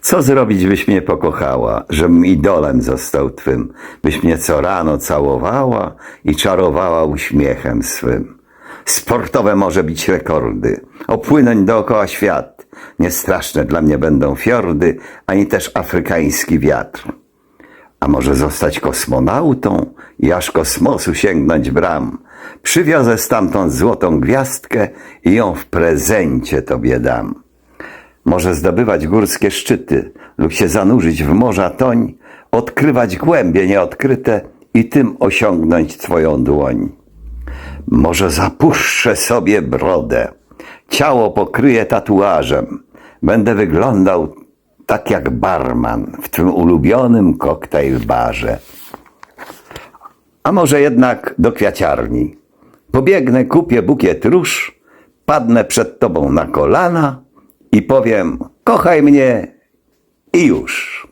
Co zrobić, byś mnie pokochała, żebym idolem został twym, byś mnie co rano całowała i czarowała uśmiechem swym. Sportowe może bić rekordy, opłynąć dookoła świat. Niestraszne dla mnie będą fiordy, ani też afrykański wiatr. A może zostać kosmonautą i aż kosmosu sięgnąć bram. Przywiozę stamtąd złotą gwiazdkę i ją w prezencie tobie dam. Może zdobywać górskie szczyty lub się zanurzyć w morza toń, odkrywać głębie nieodkryte i tym osiągnąć twoją dłoń. Może zapuszczę sobie brodę, ciało pokryję tatuażem, będę wyglądał tak jak barman w twym ulubionym koktajl barze. A może jednak do kwiaciarni. Pobiegnę, kupię bukiet róż, padnę przed tobą na kolana i powiem: kochaj mnie i już.